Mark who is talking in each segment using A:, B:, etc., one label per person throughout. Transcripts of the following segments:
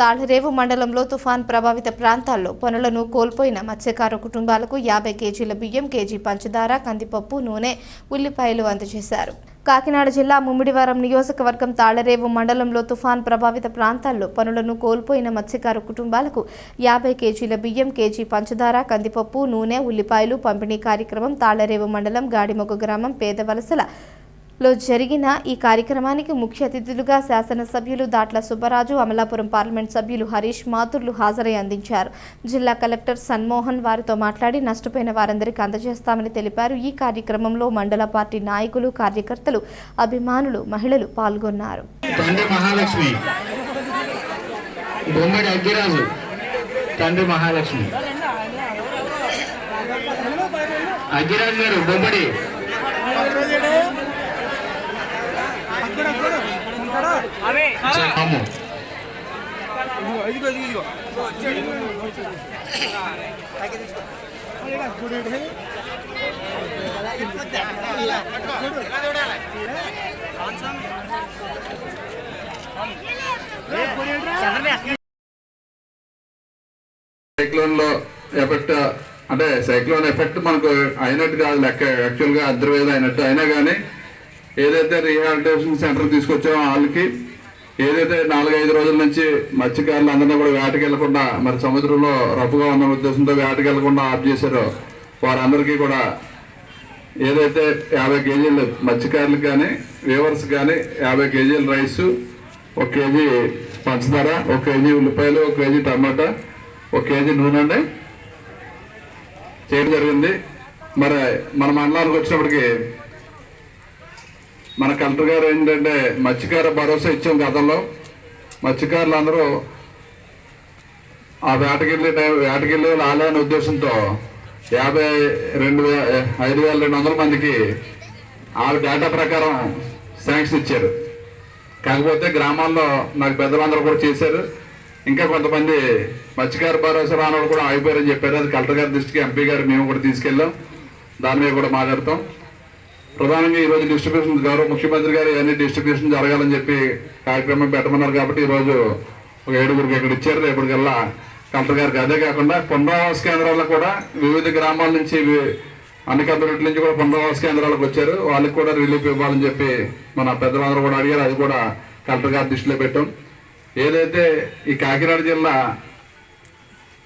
A: తాళ్ళరేవు మండలంలో తుఫాన్ ప్రభావిత ప్రాంతాల్లో పనులను కోల్పోయిన మత్స్యకార కుటుంబాలకు యాభై కేజీల బియ్యం కేజీ పంచదార కందిపప్పు నూనె ఉల్లిపాయలు అందజేశారు. కాకినాడ జిల్లా ముమ్మిడివరం నియోజకవర్గం తాళరేవు మండలంలో తుఫాన్ ప్రభావిత ప్రాంతాల్లో పనులను కోల్పోయిన మత్స్యకార కుటుంబాలకు యాభై కేజీల బియ్యం కేజీ పంచదార కందిపప్పు నూనె ఉల్లిపాయలు పంపిణీ కార్యక్రమం తాళరేవు మండలం గాడిమొగ గ్రామం పేదవలసల లో జరిగిన ఈ కార్యక్రమానికి ముఖ్య అతిథులుగా శాసనసభ్యులు దాట్ల సుబ్బరాజు అమలాపురం పార్లమెంట్ సభ్యులు హరీష్ మాతుర్లు హాజరై అందించారు. జిల్లా కలెక్టర్ సన్మోహన్ వారితో మాట్లాడి నష్టపోయిన వారందరికీ అందజేస్తామని తెలిపారు. ఈ కార్యక్రమంలో మండల పార్టీ నాయకులు కార్యకర్తలు అభిమానులు మహిళలు పాల్గొన్నారు.
B: తండ్రి మహాలక్ష్మి. అగ్గిరాజు గారు బొమ్మడి. అమ్ము.
C: సైక్లోన్లో ఎఫెక్ట్ అంటే సైక్లోన్ ఎఫెక్ట్ మనకు అయినట్టు కాదు లెక్క యాక్చువల్గా అద్రవేద అయినట్టు. అయినా కానీ ఏదైతే రీహాబిలిటేషన్ సెంటర్ తీసుకొచ్చామో వాళ్ళకి ఏదైతే నాలుగైదు రోజుల నుంచి మత్స్యకారులు అందరినీ కూడా వేటకెళ్ళకుండా మరి సముద్రంలో రఫ్గా ఉన్న ఉద్దేశంతో వేటకెళ్ళకుండా ఆఫ్ చేశారో వారందరికీ కూడా ఏదైతే యాభై కేజీలు మత్స్యకారులకు కానీ వేవర్స్ కానీ యాభై కేజీల రైస్ ఒక కేజీ పంచదార ఒక కేజీ ఉల్లిపాయలు ఒక కేజీ టమాటా ఒక కేజీ నూనె అండి. చేయడం జరిగింది. మరి మన మండలానికి వచ్చినప్పటికీ మన కలెక్టర్ గారు ఏంటంటే మత్స్యకార భరోసా ఇచ్చాం గతంలో. మత్స్యకారులు అందరూ ఆ వేటకెళ్ళి టైం వేటకెళ్ళే వాళ్ళు అనే ఉద్దేశంతో యాభై రెండు ఐదు వేల రెండు వందల మందికి ఆ డేటా ప్రకారం శాంక్షన్ ఇచ్చారు. కాకపోతే గ్రామాల్లో నాకు పెద్దలందరూ కూడా చేశారు. ఇంకా కొంతమంది మత్స్యకార భరోసా రానోళ్ళు కూడా ఆగిపోయారని చెప్పారు. అది కలెక్టర్ గారి దృష్టికి ఎంపీ గారు మేము కూడా తీసుకెళ్ళాం. దాని మీద కూడా మాట్లాడతాం. ప్రధానంగా ఈరోజు డిస్ట్రిబ్యూషన్ గౌరవ ముఖ్యమంత్రి గారు ఇవన్నీ డిస్ట్రిబ్యూషన్ జరగాలని చెప్పి కార్యక్రమం పెట్టమన్నారు కాబట్టి ఈరోజు ఒక ఏడుగురికి ఇక్కడ ఇచ్చారు. రేపటికల్లా కలెక్టర్ గారికి అదే కాకుండా పునరావాస కేంద్రాల్లో కూడా వివిధ గ్రామాల నుంచి వి- అన్ని కమ్యూనిటీల నుంచి కూడా పునరావాస కేంద్రాలకు వచ్చారు. వాళ్ళకి కూడా రిలీఫ్ ఇవ్వాలని చెప్పి మన పెద్దలందరూ కూడా అడిగారు. అది కూడా కలెక్టర్ గారి దృష్టిలో పెట్టాం. ఏదైతే ఈ కాకినాడ జిల్లా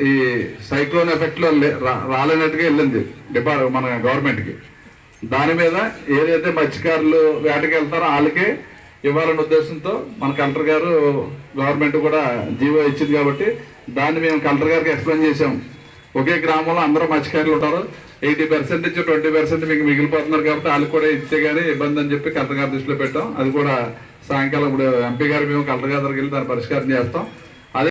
C: ఈ సైక్లోన్ ఎఫెక్ట్లో రాలేనట్టుగా వెళ్ళింది డిపార్ట్ మన గవర్నమెంట్కి. దాని మీద ఏదైతే మత్స్యకారులు వేటకి వెళ్తారో వాళ్ళకే ఇవ్వాలనే ఉద్దేశంతో మన కలెక్టర్ గారు గవర్నమెంట్ కూడా జీవో ఇచ్చింది కాబట్టి దాన్ని మేము కలెక్టర్ గారికి ఎక్స్ప్లెయిన్ చేసాం ఒకే గ్రామంలో అందరూ మత్స్యకారులు ఉంటారు. ఎయిటీ పర్సెంట్ నుంచి ట్వంటీ పర్సెంట్ మీకు మిగిలిపోతున్నారు కాబట్టి వాళ్ళకి కూడా ఇస్తే కానీ ఇబ్బంది అని చెప్పి కలెక్టర్ గారి దృష్టిలో పెట్టాం. అది కూడా సాయంకాలం ఇప్పుడు ఎంపీ గారు మేము కలెక్టర్ గారి దగ్గరికి వెళ్ళి దాన్ని పరిష్కారం చేస్తాం. అదే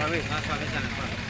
D: 三位，啊，三位，三 sana,